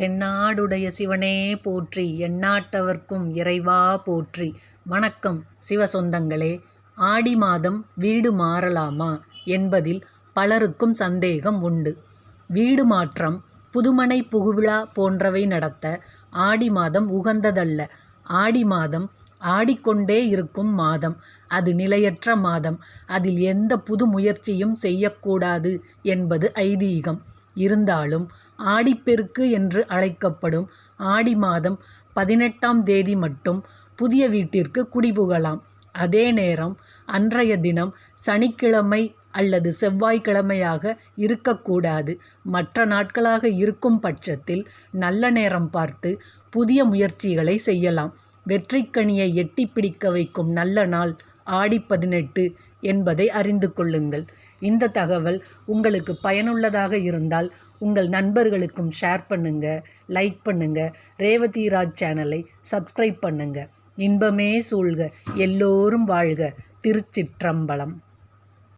தென்னாடுடைய சிவனே போற்றி எந்நாட்டவர்க்கும் இறைவா போற்றி. வணக்கம் சிவசொந்தங்களே. ஆடி மாதம் வீடு மாறலாமா என்பதில் பலருக்கும் சந்தேகம் உண்டு. வீடு மாற்றம் புதுமனை புகுவிழா போன்றவை நடத்த ஆடி மாதம் உகந்ததல்ல. ஆடி மாதம் ஆடிக்கொண்டே இருக்கும் மாதம். அது நிலையற்ற மாதம். அதில் எந்த புது முயற்சியும் செய்யக்கூடாது என்பது ஐதீகம். இருந்தாலும் ஆடிப்பெருக்கு என்று அழைக்கப்படும் ஆடி மாதம் பதினெட்டாம் தேதி மட்டும் புதிய வீட்டிற்கு குடிபுகலாம். அதே நேரம் அன்றைய தினம் சனிக்கிழமை அல்லது செவ்வாய்க்கிழமையாக இருக்கக்கூடாது. மற்ற நாட்களாக இருக்கும் பட்சத்தில் நல்ல நேரம் பார்த்து புதிய முயற்சிகளை செய்யலாம். வெற்றிக்கனியை எட்டி பிடிக்க வைக்கும் நல்ல நாள் ஆடி பதினெட்டு என்பதை அறிந்து கொள்ளுங்கள். இந்த தகவல் உங்களுக்கு பயனுள்ளதாக இருந்தால் உங்கள் நண்பர்களுக்கும் ஷேர் பண்ணுங்க லைக் பண்ணுங்க ரேவதி ராஜ் சேனலை சப்ஸ்கிரைப் பண்ணுங்க. இன்பமே சூழ்க எல்லோரும் வாழ்க. திருச்சிற்றம்பலம்.